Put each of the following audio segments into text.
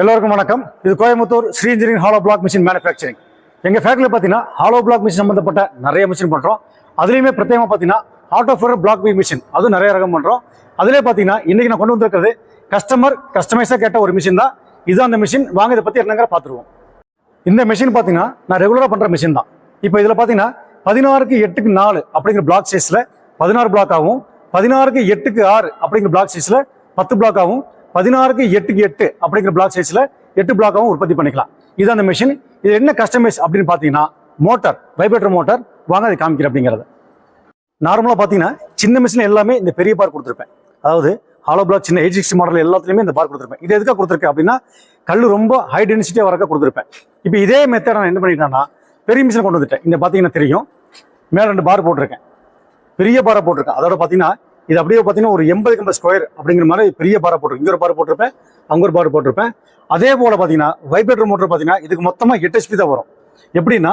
எல்லோருக்கும் வணக்கம். இது Coimbatore Sri engineering hollow block machine manufacturing எங்கள் ஃபேக்ட்ரியில் பார்த்தீங்கன்னா ஹாலோ பிளாக் மிஷின் சம்மந்தப்பட்ட நிறைய மிஷின் பண்ணுறோம் அதுலேயுமே பிரத்யேகமாக பார்த்தீங்கன்னா auto four block B machine அதுவும் நிறைய ரகம் பண்ணுறோம் அதிலே பார்த்தீங்கன்னா இன்றைக்கி நான் கொண்டு வந்திருக்கிறது கஸ்டமர் கஸ்டமைஸாக கேட்ட ஒரு மிஷின் தான். இதுதான் அந்த மிஷின் வாங்க இதை பற்றி என்னங்கிற பார்த்துருவோம். இந்த மிஷின் பார்த்தீங்கன்னா நான் ரெகுலராக பண்ணுற மிஷின் தான். இப்போ இதில் பார்த்தீங்கன்னா பதினாறுக்கு எட்டுக்கு நாலு அப்படிங்கிற பிளாக் சைஸில் பதினாறு பிளாக் ஆகும் பதினாறுக்கு எட்டுக்கு ஆறு அப்படிங்கிற பிளாக் சைஸில் பத்து பிளாக் ஆகும் பதினாறுக்கு எட்டுக்கு எட்டு அப்படிங்கிற பிளாக் சைஸில் எட்டு பிளாக்காகவும் உற்பத்தி பண்ணிக்கலாம். இது அந்த மிஷின் இது என்ன கஸ்டமைஸ் அப்படின்னு பார்த்தீங்கன்னா மோட்டார் வைப்ரேட்டர் மோட்டார் வாங்க அதை காமிக்கிறேன் அப்படிங்கிறது. நார்மலாக பார்த்தீங்கன்னா சின்ன மிஷின் எல்லாமே இந்த பெரிய பார் கொடுத்துருப்பேன். அதாவது ஹாலோ பிளாக் சின்ன எயிட் சிக்ஸ்டி மாடல் எல்லாத்துலேயுமே இந்த பார் கொடுத்துருப்பேன். இது எதுக்காக கொடுத்துருக்கேன் அப்படின்னா கல் ரொம்ப ஹை டென்சிட்டியாக வரக்க கொடுத்துருப்பேன். இப்போ இதே மெத்தட் நான் என்ன பண்ணிட்டேன்னா பெரிய மிஷின் கொண்டு வந்துட்டேன். இந்த பார்த்தீங்கன்னா தெரியும். மேலே ரெண்டு பார் போட்டிருக்கேன். பெரிய பாரை போட்டிருக்கேன். அதோட பார்த்தீங்கன்னா இது அப்படியே பார்த்தீங்கன்னா ஒரு எண்பது எண்பது ஸ்கொயர் அப்படிங்கிற மாதிரி பெரிய பாறை போட்டிருக்கேன் இங்கே ஒரு பாறை போட்டிருப்பேன் அங்கே ஒரு பாறை போட்டிருப்பேன். அதே போல் பார்த்தீங்கன்னா வைப்ரேட்டர் மோட்டர் பார்த்தீங்கன்னா இதுக்கு மொத்தமாக எட்டு ஹெச்பி தான் வரும். எப்படின்னா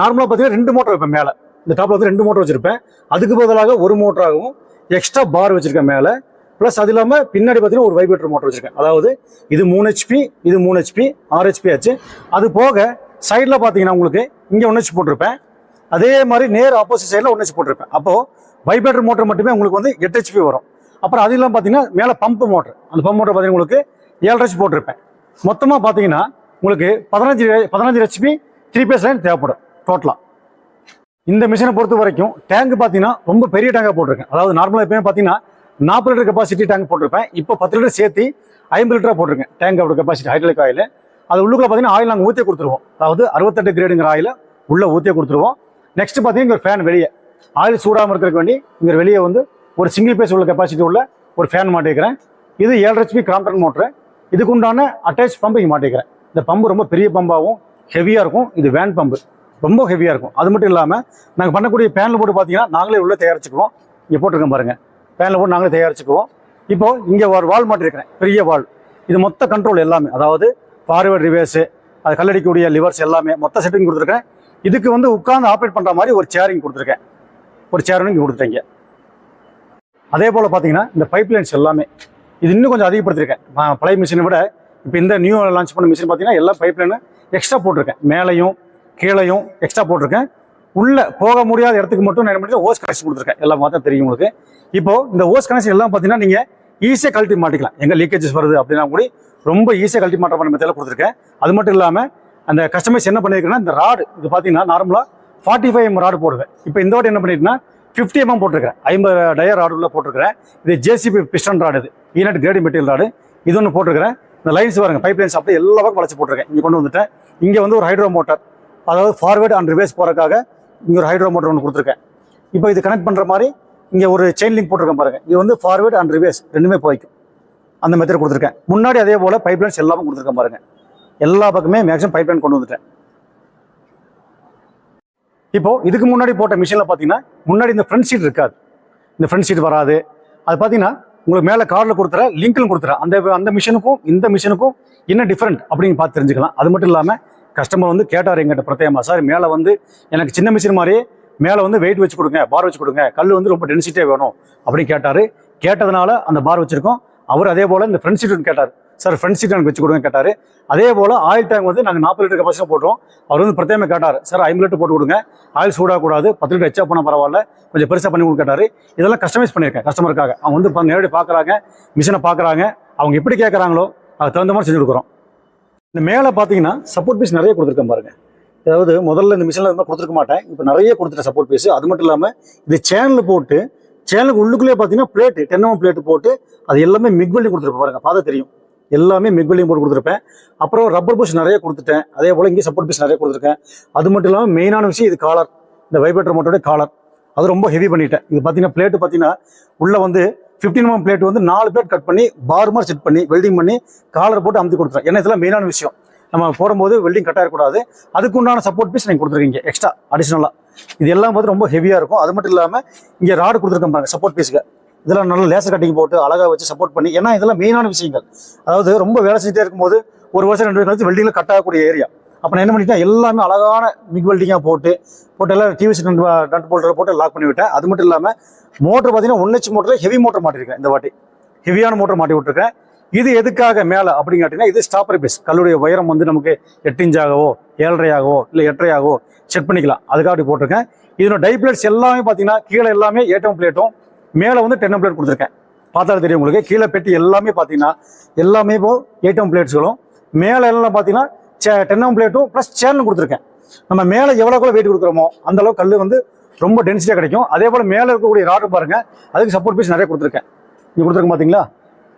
நார்மலாக பார்த்தீங்கன்னா ரெண்டு மோட்டர் வைப்பேன் மேலே. இந்த டாப்பில் வந்து ரெண்டு மோட்டர் வச்சிருப்பேன். அதுக்கு பதிலாக ஒரு மோட்டராகவும் எக்ஸ்ட்ரா பார் வச்சிருக்கேன் மேலே. ப்ளஸ் அது இல்லாமல் பின்னாடி பார்த்தீங்கன்னா ஒரு வைப்ரேட்டர் மோட்டர் வச்சிருக்கேன். அதாவது இது மூணு ஹெச்பி இது மூணு ஹெச்பி ஆறு ஹெச்பி ஆச்சு. அது போக சைடில் பார்த்தீங்கன்னா உங்களுக்கு இங்கே ஒன்று ஹெச்பி போட்டிருப்பேன். அதே மாதிரி நேர் ஆப்போசிட் சைடில் ஒன்று போட்டிருப்பேன். அப்போது வைப்ரேட்டர் மோட்டர் மட்டுமே உங்களுக்கு வந்து எட்டு ஹெச்பி வரும். அப்புறம் அது இல்லாமல் பார்த்தீங்கன்னா மேலே பம்ப் மோட்டர் அந்த பம்ப் மோட்டர் பார்த்தீங்கன்னா உங்களுக்கு ஏழரை ஹெச்பி போட்டிருப்பேன். மொத்தமாக பார்த்தீங்கன்னா உங்களுக்கு பதினஞ்சு பதினஞ்சு ஹெச்பி த்ரீ பேஸ் லைன் தேவைப்படும் டோட்டலாக இந்த மிஷினை பொறுத்த வரைக்கும் டேங்க் பார்த்தீங்கன்னா ரொம்ப பெரிய டேங்காக போட்டிருக்கேன். அதாவது நார்மலாக எப்பயுமே பார்த்தீங்கன்னா நாற்பது லிட்டர் கெப்பாசிட்டி டேங்க் போட்டிருப்பேன். இப்போ பத்து லிட்டர் சேர்த்து ஐம்பது லிட்டராக போட்டிருக்கேன் டேங்கோட கெப்பாசிட்டி ஹைட்ரலிக் ஆயில் அது உள்ளுக்குள்ள பார்த்தீங்கன்னா ஆயில் நாங்கள் ஊற்றி கொடுத்துருவோம். அதாவது அறுபத்தெட்டு கிரேடுங்கிற ஆயில் உள்ளே ஊற்றி கொடுத்துருவோம். நெக்ஸ்ட் பார்த்தீங்கன்னா ஒரு ஃபேன் வெளியே. ஆயில் சூடாமல் இருக்கிறதுக்கு வேண்டி இங்கே வெளியே வந்து ஒரு சிங்கிள் பேஸ் உள்ள கெப்பாசிட்டி உள்ள ஒரு ஃபேன் மாட்டிக்கிறேன். இது ஏழு ஹெச்பி கிராம்டன் மோட்ரு இதுக்குண்டான அட்டாச் பம்பு இங்கே மாட்டிக்கிறேன். இந்த பம்பு ரொம்ப பெரிய பம்பாகவும் ஹெவியாக இருக்கும். இது வேன் பம்பு ரொம்ப ஹெவியாக இருக்கும். அது மட்டும் இல்லாமல் நாங்கள் பண்ணக்கூடிய பேனில் போட்டு பார்த்தீங்கன்னா நாங்களே உள்ளே தயாரிச்சுக்குவோம். இங்கே போட்டிருக்கேன் பாருங்கள் பேனில் போட்டு நாங்களே தயாரிச்சுக்குவோம். இப்போது இங்கே ஒரு வால் மாட்டிருக்கிறேன். பெரிய வால் இது மொத்த கண்ட்ரோல் எல்லாமே. அதாவது ஃபார்வேர்ட் ரிவேர்ஸு அது கல்லடிக்கக்கூடிய லிவர்ஸ் எல்லாமே மொத்த செட்டிங் கொடுத்துருக்கேன். இதுக்கு வந்து உட்காந்து ஆப்ரேட் பண்ணுற மாதிரி ஒரு சேரிங் கொடுத்துருக்கேன். ஒரு சேரும் இங்கே கொடுத்துட்டீங்க. அதே போல் பார்த்தீங்கன்னா இந்த பைப் லைன்ஸ் எல்லாமே இது இன்னும் கொஞ்சம் அதிகப்படுத்திருக்கேன். நான் பழைய மிஷினை விட இப்போ இந்த நியூ லான்ச் பண்ண மிஷின் பார்த்தீங்கன்னா எல்லா பைப் லைனும் எக்ஸ்ட்ரா போட்டிருக்கேன். மேலையும் கீழையும் எக்ஸ்ட்ரா போட்டிருக்கேன். உள்ளே போக முடியாத இடத்துக்கு மட்டும் நான் என்ன பண்ணி ஓஸ் கனெக்ஷன் கொடுத்துருக்கேன். எல்லாம் பார்த்தா தெரியும் உங்களுக்கு. இப்போது இந்த ஓஸ் கனெக்ஷன் எல்லாம் பார்த்தீங்கன்னா நீங்கள் ஈஸியாக கழட்டி மாட்டிக்கலாம். எங்கே லீக்கேஜஸ் வருது அப்படின்னா கூட ரொம்ப ஈஸியாக கழட்டி மாட்ட பண்ண மெத்தடில் கொடுத்துருக்கேன். அது மட்டும் இல்லாமல் அந்த கஸ்டமைஸ் என்ன பண்ணியிருக்கேன்னா இந்த ராடு இது பார்த்தீங்கன்னா நார்மலாக ஃபார்ட்டி ஃபைவ் எம் ராடு போடுவேன். இப்போ இந்த வாட்டி என்ன பண்ணிட்டுனா ஃபிஃப்டி எம்எம் போட்டிருக்கிறேன். ஐம்பது டயர் ராடு உள்ள போட்டிருக்கிறேன். இது ஜேசிபி பிஸ்டன் ராடு இது. ஈனட் கிரேடி மெட்டீரியல் ராடு. இது ஒன்று போட்டிருக்கிறேன். இந்த லைன்ஸ் பாருங்க பைப் லைன்ஸ் அப்படியே எல்லா பக்கம் வளைச்சு போட்டிருக்கேன். இங்கே கொண்டு வந்துட்டேன். இங்கே வந்து ஒரு ஹைட்ரோ மோட்டர் அதாவது ஃபார்வேர்டு அண்ட் ரிவேஸ் போகிறதுக்காக இங்கே ஒரு ஹைட்ரோ மோட்டர் ஒன்று கொடுத்துருக்கேன். இப்போ இது கனெக்ட் பண்ணுற மாதிரி இங்கே ஒரு செயின் லிங்க் போட்டிருக்கேன் பாருங்க. இது வந்து ஃபார்வேர்டு அண்ட் ரிவேஸ் ரெண்டுமே போய்க்கும். அந்த மெத்தட் கொடுத்துருக்கேன். முன்னாடி அதே போல் பைப் லைன்ஸ் எல்லாமே கொடுத்துருக்கேன் பாருங்கள் எல்லா பக்கமே மேக்ஸிமம் பைப் லைன் கொண்டு வந்துட்டேன். இப்போ இதுக்கு முன்னாடி போட்ட மிஷினில் பார்த்தீங்கன்னா முன்னாடி இந்த ஃப்ரண்ட் சீட் இருக்காது. இந்த ஃப்ரண்ட் சீட் வராது. அது பார்த்தீங்கன்னா உங்களுக்கு மேலே கார்டில் கொடுத்துற லிங்க்லும் கொடுத்துற அந்த அந்த மிஷினுக்கும் இந்த மிஷினுக்கும் என்ன டிஃப்ரெண்ட் அப்படின்னு பார்த்து தெரிஞ்சுக்கலாம். அது மட்டும் இல்லாமல் கஸ்டமர் வந்து கேட்டார் எங்கிட்ட பிரத்யேகமாக சார் மேலே வந்து எனக்கு சின்ன மிஷின் மாதிரியே மேலே வந்து வெயிட் வச்சு கொடுங்க பார் வச்சு கொடுங்க கல் வந்து ரொம்ப டென்சிட்டியாக வேணும் அப்படின்னு கேட்டார். கேட்டதுனால அந்த பார் வச்சுருக்கோம். அவர் அதே போல் இந்த ஃப்ரெண்ட் சீட்டுன்னு கேட்டார். சார் ஃப்ரண்ட் சீட் எனக்கு வச்சு கொடுங்க கேட்டார். அதே போல் ஆயில் டேங்க் வந்து நாங்கள் நாற்பது லிட்டர் கப்பாசிட்டி போட்டோம் அவர் வந்து பிரத்யேகமாக கேட்டார். சார் ஐம்பது லிட்டர் போட்டு கொடுங்க. ஆயில் சூடாக கூடாது பத்து லிட்டர் எச்சா போனால் பரவாயில்ல. கொஞ்சம் பெருசாக பண்ணி கொடுக்க கேட்டார். இதெல்லாம் கஸ்டமைஸ் பண்ணியிருக்கேன் கஸ்டமருக்காக அவங்க வந்து நேரடி பார்க்குறாங்க மிஷினை பார்க்குறாங்க அவங்க எப்படி கேட்குறாங்களோ அதுக்கு தகுந்த மாதிரி செஞ்சு கொடுக்குறோம். இந்த மேலே பார்த்தீங்கன்னா சப்போர்ட் பீஸ் நிறைய கொடுத்துருக்கேன் பாருங்கள் அதாவது முதல்ல இந்த மிஷினில் இருந்தால் கொடுத்துருக்க மாட்டேன். இப்போ நிறைய கொடுத்துட்டேன் சப்போர்ட் பீஸ் அது மட்டும் இல்லாமல் இது சேனல் போட்டு சேனலுக்கு உள்ளுக்குள்ளேயே பார்த்தீங்கன்னா பிளேட்டு டென்னமம் பிளேட்டு போட்டு அது எல்லாமே மிக் பண்ணி கொடுத்துருப்பேன் பாருங்க. பார்த்தா தெரியும். எல்லாமே மிக் வெல்டிங் போட்டு கொடுத்துருப்பேன். அப்புறம் ரப்பர் புஷ் நிறைய கொடுத்துட்டேன். அதே போல் இங்கே சப்போர்ட் பீஸ் நிறைய கொடுத்துருக்கேன். அது மட்டும் இல்லாமல் மெயினான விஷயம் இது காலர் இந்த வைப்ரேட்டர் மோட்டோட காலர் அது ரொம்ப ஹெவி பண்ணிட்டேன். இது பார்த்தீங்கன்னா பிளேட்டு பார்த்தீங்கன்னா உள்ளே வந்து ஃபிஃப்டின் எம் பிளேட் வந்து நாலு பிளேட் கட் பண்ணி பார் செட் பண்ணி வெல்டிங் பண்ணி காலர் போட்டு அமுத்தி கொடுத்துறேன் ஏன்னா இதெல்லாம் மெயினான விஷயம். நம்ம போடும்போது வெல்டிங் கட் ஆகக்கூடாது அதுக்கு உண்டான சப்போர்ட் பீஸ் நீங்கள் கொடுத்துருக்கீங்க எக்ஸ்ட்ரா அடிஷ்னலாக இது எல்லாம் பார்த்து ரொம்ப ஹெவியாக இருக்கும். அது மட்டும் இல்லாமல் இங்கே ராடு கொடுத்துருக்கேன் பாருங்க சப்போர்ட் பீஸுக்கு இதெல்லாம் நல்ல லேசர் கட்டிங் போட்டு அழகாக வச்சு சப்போர்ட் பண்ணி ஏன்னா இதெல்லாம் மெயினான விஷயங்கள். அதாவது ரொம்ப வேலை செஞ்சுட்டே இருக்கும்போது ஒரு வருஷம் ரெண்டு வருஷம் கழிச்சு வெல்டிங்கில் கட் ஆகக்கூடிய ஏரியா அப்போ நான் என்ன பண்ணிட்டேன்? எல்லாமே அழகான மிக் வெல்டிங்காக போட்டு போட்டு எல்லாம் டிவிசி நட் போல்டரை போட்டு லாக் பண்ணி விட்டேன். அது மட்டும் இல்லாமல் மோட்டர் பார்த்தீங்கன்னா ஒன் ஹெச் மோட்டரில் ஹெவி மோட்டர் மாட்டிருக்கேன் இந்த வாட்டி. ஹெவியான மோட்டர் மாட்டி விட்டுருக்கேன். இது எதுக்காக மேலே அப்படின்னு கேட்டிங்கன்னா இது ஸ்டாப்பர் பேஸ் கல்லுடைய உயரம் வந்து நமக்கு எட்டு இன்ச்சாகவோ ஏழரையாகவோ இல்லை எட்டரையாகவோ செக் பண்ணிக்கலாம். அதுக்காக அப்படி போட்டிருக்கேன். இதனோட டை பிளேட்ஸ் எல்லாமே பார்த்தீங்கன்னா கீழே எல்லாமே ஏட்டம் பிளேட்டும் மேலே வந்து டென்னம் பிளேட் கொடுத்துருக்கேன். பார்த்தாலும் தெரியும் உங்களுக்கு. கீழே பெட்டி எல்லாமே பார்த்தீங்கன்னா எல்லாமே இப்போ ஏட்டம் பிளேட்ஸ்களும் மேலே எல்லாம் பார்த்தீங்கன்னா சே டென்னம் பிளேட்டும் ப்ளஸ் சேர்னு கொடுத்துருக்கேன். நம்ம மேலே எவ்வளோக்குள்ள வெயிட் கொடுக்குறோமோ அந்த அளவுக்கு கல் வந்து ரொம்ப டென்சிட்டியாக கிடைக்கும். அதே போல் மேலே இருக்கக்கூடிய ராடு பாருங்கள் அதுக்கு சப்போர்ட் பீஸ் நிறைய கொடுத்துருக்கேன். இங்கே கொடுத்துருக்கேன் பார்த்தீங்களா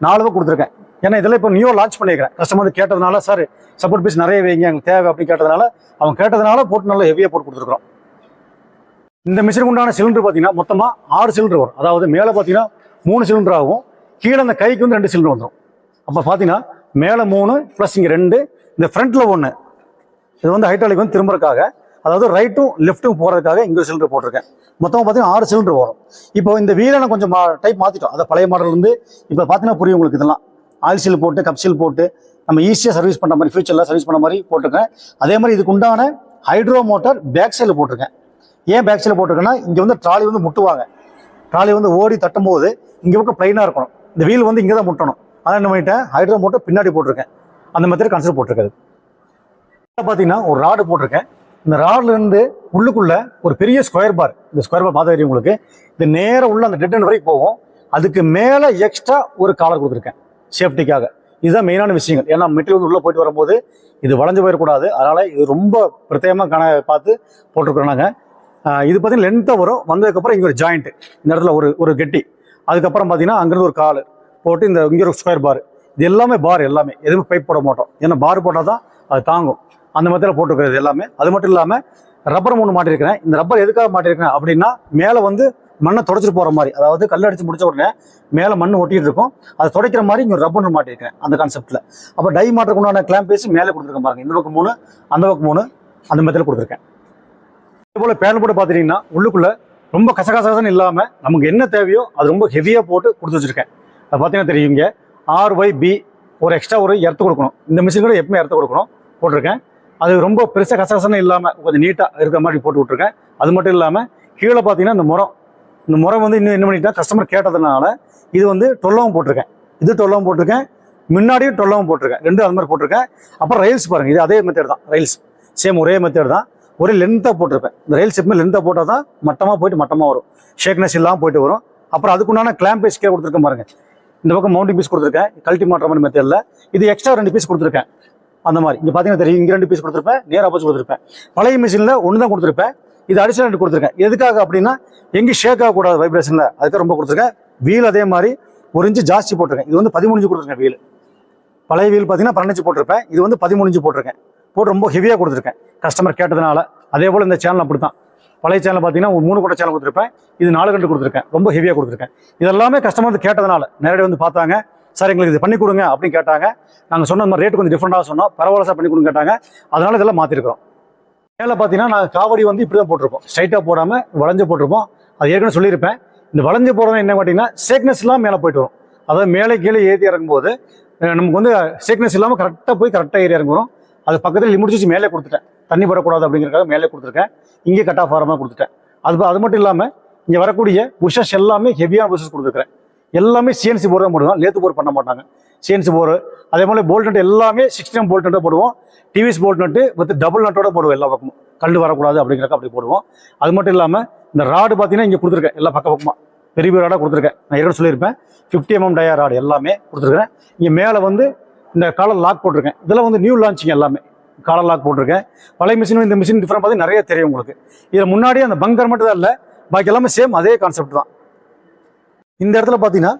நாலு தான் கொடுத்துருக்கேன். ஏன்னா இதெல்லாம் இப்போ நியூ லான்ச் பண்ணிக்கிறேன். கஸ்டமர் வந்து கேட்டதுனால சார் சப்போர்ட் பீஸ் நிறைய வைங்க எங்களுக்கு தேவை அப்படின்னு கேட்டதுனால அவங்க கேட்டதுனால போட்டு நல்லா ஹெவியாக போட்டு கொடுத்துருக்கோம் இந்த மிஷினுக்கு உண்டான சிலிண்டர் பார்த்தீங்கன்னா மொத்தமாக ஆறு சிலிண்டர் வரும். அதாவது மேலே பார்த்தீங்கன்னா மூணு சிலிண்டர் ஆகும். கீழே அந்த கைக்கு வந்து ரெண்டு சிலிண்டர் வந்துடும் அப்போ பார்த்தீங்கன்னா மேலே மூணு ப்ளஸ் இங்கே ரெண்டு இந்த ஃப்ரண்ட்டில் ஒன்று இது வந்து ஹைட்ராலிக் வந்து திரும்புறதுக்காக அதாவது ரைட்டும் லெஃப்ட்டும் போகிறதுக்காக இங்கே சிலிண்டர் போட்டிருக்கேன். மொத்தமாக பார்த்தீங்கன்னா ஆறு சிலிண்டர் வரும். இப்போ இந்த வீலை நான் கொஞ்சம் டைப் மாற்றிட்டோம் அதை பழைய மாடல் இருந்து இப்போ பார்த்தீங்கன்னா புரியும் உங்களுக்கு இதெல்லாம். ஆயில் சீல் போட்டு கப் சீல் போட்டு நம்ம ஈஸியாக சர்வீஸ் பண்ணுற மாதிரி ஃபியூச்சரில் சர்வீஸ் பண்ண மாதிரி போட்டிருக்கேன். அதே மாதிரி இதுக்கு உண்டான ஹைட்ரோ மோட்டார் பேக் சைடில் போட்டிருக்கேன். ஏன் பேக் சைடில் போட்டிருக்கேன்னா இங்கே வந்து ட்ராலி வந்து முட்டுவாங்க. ட்ராலி வந்து ஓடி தட்டும்போது இங்கே பக்கம் ப்ளைனாக இருக்கணும். இந்த வீல் வந்து இங்கே தான் முட்டணும். அதான் என்ன பண்ணிட்டேன்? ஹைட்ரோ மோட்டர் பின்னாடி போட்டிருக்கேன். அந்த மாதிரி கன்சிடர் போட்டிருக்காது. பார்த்தீங்கன்னா ஒரு ராடு போட்டிருக்கேன். இந்த ராட்லேருந்து உள்ளுக்குள்ளே ஒரு பெரிய ஸ்கொயர் பார் இந்த ஸ்கொயர் பார் பார்த்து தெரியும் உங்களுக்கு. இது நேராக உள்ள அந்த டெட் எண்ட் வரைக்கும் போகும். அதுக்கு மேலே எக்ஸ்ட்ரா ஒரு காலர் கொடுத்துருக்கேன். சேஃப்டிக்காக இதுதான் மெயினான விஷயங்கள். ஏன்னா மெட்டீரியல் உள்ளே போயிட்டு வரும்போது இது வளைஞ்சு போயிடக்கூடாது. அதனால் இது ரொம்ப பிரத்யேகமாக கண பார்த்து போட்டிருக்கிறோம் நாங்கள் இது பார்த்தீங்கன்னா லென்த்தாக வரும். வந்ததுக்கப்புறம் இங்கே ஒரு ஜாயிண்ட் இந்த இடத்துல ஒரு ஒரு கெட்டி. அதுக்கப்புறம் பார்த்தீங்கன்னா அங்கேருந்து ஒரு கால். போட்டு இந்த இங்கே ஒரு ஸ்கொயர் பார் இது எல்லாமே பார் எல்லாமே. எதுவுமே பைப் போட மாட்டோம். ஏன்னா பார் போட்டால் தான் அது தாங்கும். அந்த மாதிரி போட்டுக்கிறது எல்லாமே. அது மட்டும் இல்லாமல் ரப்பர் மூணு மாட்டிருக்கிறேன். இந்த ரப்பர் எதுக்காக மாட்டிருக்கிறேன் அப்படின்னா மேலே வந்து மண்ணை தொடச்சிட்டு போகிற மாதிரி. அதாவது கல் அடித்து முடிச்ச உடனே மேலே மண் ஒட்டிட்டு இருக்கும். அதை துடைக்கிற மாதிரி இங்கே ரப்பர் ஒன்று மாட்டிருக்கிறேன் அந்த கான்செப்ட்டில் அப்போ டை மாட்டுறதுக்கு உண்டான கிளாம் பேசி மேலே கொடுத்துருக்கேன் பாருங்க. இந்த பக்கம் மூணு அந்த பக்கம் மூணு அந்த மாதிரி கொடுத்துருக்கேன். போல் பேன் போட்டு பார்த்துட்டீங்கன்னா உள்ளுக்குள்ளே ரொம்ப கசகசன்னு இல்லாமல் நமக்கு என்ன தேவையோ அது ரொம்ப ஹெவியாக போட்டு கொடுத்து வச்சிருக்கேன். அது பார்த்தீங்கன்னா தெரியுங்க ஆறு பை பி ஒரு எக்ஸ்ட்ரா ஒரு எர்த்து கொடுக்கணும். இந்த மிஷின் கூட எப்பவுமே எர்த்து கொடுக்கணும். போட்டிருக்கேன். அது ரொம்ப பெருசாக கசகசன்னு இல்லாமல் கொஞ்சம் நீட்டாக இருக்கிற மாதிரி போட்டு விட்ருக்கேன் அது மட்டும் இல்லாமல் கீழே பார்த்தீங்கன்னா இந்த முறம் இந்த முறை வந்து இன்னும் என்ன பண்ணிட்டா கஸ்டமர் கேட்டதுனால இது வந்து டொல்லவும் போட்டிருக்கேன். இது டொல்லவும் போட்டிருக்கேன். முன்னாடியும் டொல்லவும் போட்டிருக்கேன். ரெண்டு அது மாதிரி போட்டிருக்கேன். அப்புறம் ரயில்ஸ் பாருங்கள் இது அதே மெத்தேட் தான். ரயில்ஸ் சேம் ஒரே மெத்தேட் தான். ஒரே லென்த்தாக போட்டிருப்பேன். இந்த ரயில் செப்மே லென்த்தாக போட்டால் தான் மட்டமாக போயிட்டு மட்டமாக வரும். ஷேக்னஸ் இல்லாமல் போயிட்டு வரும். அப்புறம் அதுக்குண்டான கிளாம் பீஸ் கீழே கொடுத்துருக்கேன் பாருங்க. இந்த பக்கம் மவுண்டிங் பீஸ் கொடுத்துருக்கேன். கல்ட்டி மாற்ற மாதிரி மெத்தடில் இது எக்ஸ்ட்ரா ரெண்டு பீஸ் கொடுத்துருக்கேன். அந்த மாதிரி. இங்கே பார்த்தீங்கன்னா தெரியும் இங்கே ரெண்டு பீஸ் கொடுத்துருப்பேன். நேராக ஆப்போஸ் கொடுத்துருப்பேன். பழைய மிஷினில் ஒன்று தான் கொடுத்துருப்பேன். இது அடிஷனல் ரெண்டு கொடுத்துருக்கேன். எதுக்காக அப்படின்னா எங்கேயும் ஷேக் ஆகக்கூடாது வைப்ரேஷனில் அதுக்கு ரொம்ப கொடுத்துருக்கேன். வீல் அதே மாதிரி ஒரு இன்ச்சு ஜாஸ்தி போட்டிருக்கேன். இது வந்து பதிமூணு இன்ச்சு கொடுத்துருக்கேன் வீல் பழைய வீல் பார்த்தீங்கன்னா பன்னெண்டு போட்டிருப்பேன். இது வந்து பதிமூணு இன்ச்சு போட்டிருக்கேன். போட்டு ரொம்ப ஹெவியாக கொடுத்துருக்கேன். கஸ்டமர் கேட்டதுனால. அதே போல் இந்த சேனல் அப்படி தான் பழைய சேனல் பார்த்தீங்கன்னா ஒரு மூணு கூட சேனல் கொடுத்துருப்பேன். இது நாலு கண்டு கொடுத்துருக்கேன். ரொம்ப ஹெவியாக கொடுத்துருக்கேன். இதெல்லாமே கஸ்டமர் வந்து கேட்டதுனால நேரடி வந்து பார்த்தாங்க. சார் எங்களுக்கு இது பண்ணி கொடுங்க அப்படின்னு கேட்டாங்க. நாங்கள் சொன்ன மாதிரி ரேட் கொஞ்சம் டிஃப்ரெண்டாக சொன்னோம். பரவாயில்ல சார் பண்ணி கொடுங்க கேட்டாங்க. அதனால இதெல்லாம் மாற்றிருக்கிறோம் மேலே பார்த்தீங்கன்னா நாங்கள் காவடி வந்து இப்படி தான் போட்டிருப்போம் ஸ்ட்ரைட்டாக போடாமல் வளைஞ்சு போட்டிருப்போம். அது ஏற்கனவே சொல்லியிருப்பேன். இந்த வளைஞ்சு போடுறது என்ன பார்த்தீங்கன்னா சேக்னஸ்லாம் மேலே போயிட்டு வரும். அதாவது மேலே கீழே ஏற்றி இறங்கும்போது நமக்கு வந்து சேக்னஸ் இல்லாமல் கரெக்டாக போய் கரெக்டாக ஏறி இறங்குவோம் அது பக்கத்தில் லிமிட் வச்சு மேலே கொடுத்துட்டேன். தண்ணி வரக்கூடாது அப்படிங்கிறக்காக மேலே கொடுத்துருக்கேன். இங்கே கட் ஆஃப் ஆகிற கொடுத்துட்டேன். அது அது மட்டும் இல்லாமல் இங்கே வரக்கூடிய புஷஸ் எல்லாமே ஹெவியான புஷஸ் கொடுத்துருக்கேன். எல்லாமே சிஎன்சி போர் தான் போடுவோம் லேத்து போர் பண்ண மாட்டாங்க. சிஎன்சி போர் அதே மாதிரி போல்ட் நட்டு எல்லாமே சிக்ஸ்டீன் போல்ட் நட்டு போடுவோம். TVS bolt nut with double நட்டோட போடுவோம் எல்லா பக்கமும். கல் வரக்கூடாது அப்படிங்கிறக்க அப்படி போடுவோம். அது மட்டும் இல்லாமல் இந்த ராடு பார்த்தீங்கன்னா இங்கே கொடுத்துருக்கேன். எல்லா பக்க பக்கமாக பெரிய பெரிய ராடாக கொடுத்துருக்கேன். நான் ஏற்கனவே சொல்லியிருப்பேன். ஃபிஃப்டி எம்எம் டயர் ராடு எல்லாமே கொடுத்துருக்கேன். இங்கே மேலே வந்து இந்த காலர் லாக் போட்டிருக்கேன். இதெல்லாம் வந்து நியூ லான்ச்சிங் எல்லாமே. காலர் லாக் போட்டிருக்கேன். பழைய மிஷினும் இந்த மிஷின் டிஃப்ரெண்ட் பார்த்து நிறைய தெரியும் உங்களுக்கு. இதில் முன்னாடியே அந்த பங்கர் மட்டும் தான் இல்லை பாக்கி எல்லாமே சேம் அதே கான்செப்ட் தான். இந்த இடத்துல பார்த்தீங்கன்னா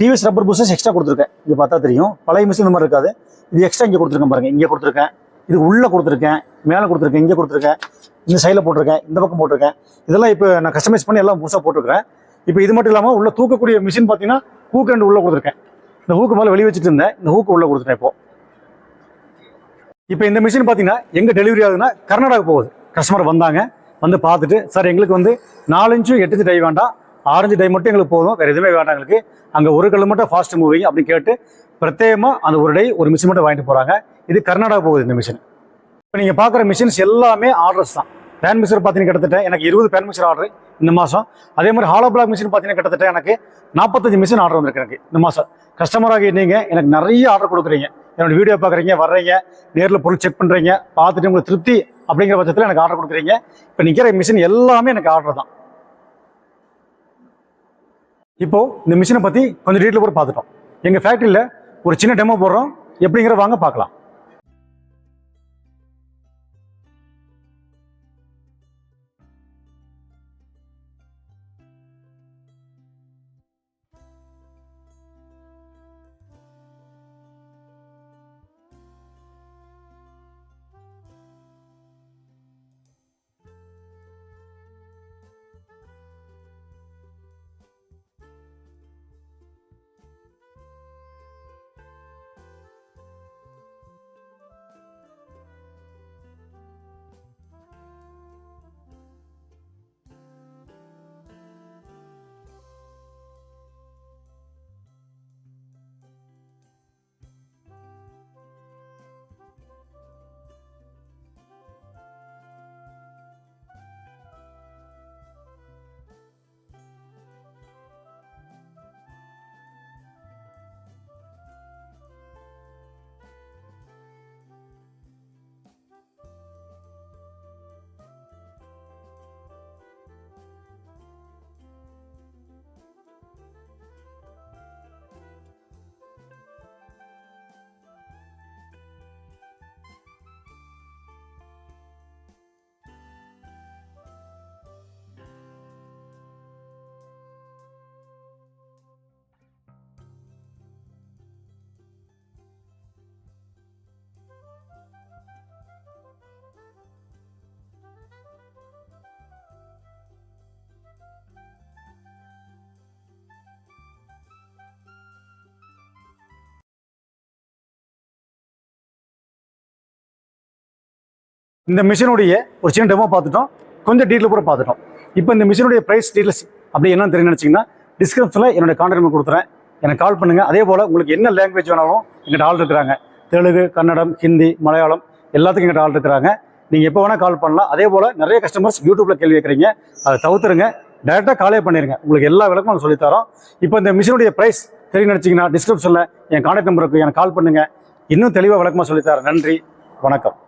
டிவிஎஸ் ரப்பர் பூசஸ் எக்ஸ்ட்ரா கொடுத்துருக்கேன். இங்கே பார்த்தா தெரியும். பழைய மிஷின் இந்த மாதிரி இருக்காது. இது எக்ஸ்ட்ரா இங்கே கொடுத்துருக்கேன் பாருங்க. இங்கே கொடுத்துருக்கேன். இது உள்ளே கொடுத்துருக்கேன். மேலே கொடுத்துருக்கேன். இங்கே கொடுத்துருக்கேன். இந்த சைடில் போட்டிருக்கேன். இந்த பக்கம் போட்டிருக்கேன். இதெல்லாம் இப்போ நான் கஸ்டமைஸ் பண்ணி எல்லாம் புதுசாக போட்டிருக்கேன் இப்போ இது மட்டும் இல்லாமல் உள்ள தூக்கக்கூடிய மிஷின் பார்த்தீங்கன்னா ஹூக் உள்ளே கொடுத்துருக்கேன். இந்த ஹூக்கு மேலே வெளியே வச்சுட்டு இருந்தேன். இந்த ஹூக்கு உள்ளே கொடுத்துட்டேன் இப்போ. இப்போ இந்த மிஷின் பார்த்தீங்கன்னா எங்கே டெலிவரி ஆகுதுன்னா கர்நாடகா போகுது. கஸ்டமர் வந்தாங்க வந்து பார்த்துட்டு சார் எங்களுக்கு வந்து நாலு இன்ச்சும் எட்டு டை வேண்டாம். ஆரஞ்சு டை மட்டும் எங்களுக்கு போதும். வேறு எதுவுமே வேண்டாம் எங்களுக்கு. அங்கே ஒரு கல் மட்டும் ஃபாஸ்ட் மூவிங் அப்படின்னு கேட்டு பிரத்யேகமாக அந்த ஒரு டை ஒரு மிஷின் மட்டும் வாங்கிட்டு போகிறாங்க இது கர்நாடகா போகுது இந்த மிஷின் இப்போ நீங்கள் பார்க்குற மிஷின்ஸ் எல்லாமே ஆர்டர்ஸ் தான். பேன் மிக்சர் பார்த்தீங்கன்னா கிட்டத்தட்ட எனக்கு இருபது பேன் மிக்சர் ஆர்டர் இந்த மாதம் அதே மாதிரி ஹாலோ பிளாக் மிஷின் பார்த்தீங்கன்னா கிட்டத்தட்ட எனக்கு நாற்பத்தஞ்சு மிஷின் ஆர்டர் வந்திருக்கு எனக்கு இந்த மாதம் கஸ்டமராக நீங்கள் எனக்கு நிறைய ஆர்டர் கொடுக்குறீங்க. என்னோட வீடியோ பார்க்குறீங்க வர்றீங்க நேரில் பொருள் செக் பண்ணுறீங்க பார்த்துட்டு உங்களுக்கு திருப்தி அப்படிங்கிற பட்சத்தில் எனக்கு ஆர்டர் கொடுக்குறீங்க. இப்போ நிற்கிற மிஷின் எல்லாமே எனக்கு ஆர்டர் தான். இப்போது இந்த மிஷினை பற்றி கொஞ்சம் டீட்டெயில் கூட பார்த்துட்டோம். எங்கள் ஃபேக்ட்ரியில் ஒரு சின்ன டெமோ போடுறோம். எப்படிங்கிற வாங்க பார்க்கலாம். இந்த மிஷினுடைய ஒரு சின்ன டெமோ பார்த்துட்டோம். கொஞ்சம் டீட்டெயில் கூட பார்த்துட்டோம். இப்போ இந்த மிஷினுடைய ப்ரைஸ் டீட்டெயில்ஸ் அப்படி என்னன்னு தெரியும் நினச்சிங்கன்னா டிஸ்கிரிப்ஷனில் என்னோட கான்டாக்ட் நம்பர் கொடுத்துறேன். எனக்கு கால் பண்ணுங்கள் அதே போல் உங்களுக்கு என்ன லாங்குவேஜ் வேணாலும் எங்கிட்ட ஆள் இருக்கிறாங்க. தெலுங்கு கன்னடம் ஹிந்தி மலையாளம் எல்லாத்துக்கும் எங்கிட்ட ஆள் இருக்கிறாங்க. நீங்கள் எப்போ வேணால் கால் பண்ணலாம். அதே போல் நிறைய கஸ்டமர்ஸ் யூடியூப்பில் கேள்வி கேட்குறீங்க. அதை தவிர்த்துருங்க. டேரெக்டாக காலே பண்ணிடுங்க உங்களுக்கு எல்லா விளக்கமும் நான் சொல்லித்தரோம். இப்போ இந்த மிஷினுடைய ப்ரைஸ் தெரியும் நினச்சிங்கன்னா டிஸ்கிரிப்ஷனில் என் கான்டாக்ட் நம்பருக்கு எனக்கு கால் பண்ணுங்கள் இன்னும் தெளிவாக விளக்கமாக சொல்லித்தரேன். நன்றி. வணக்கம்.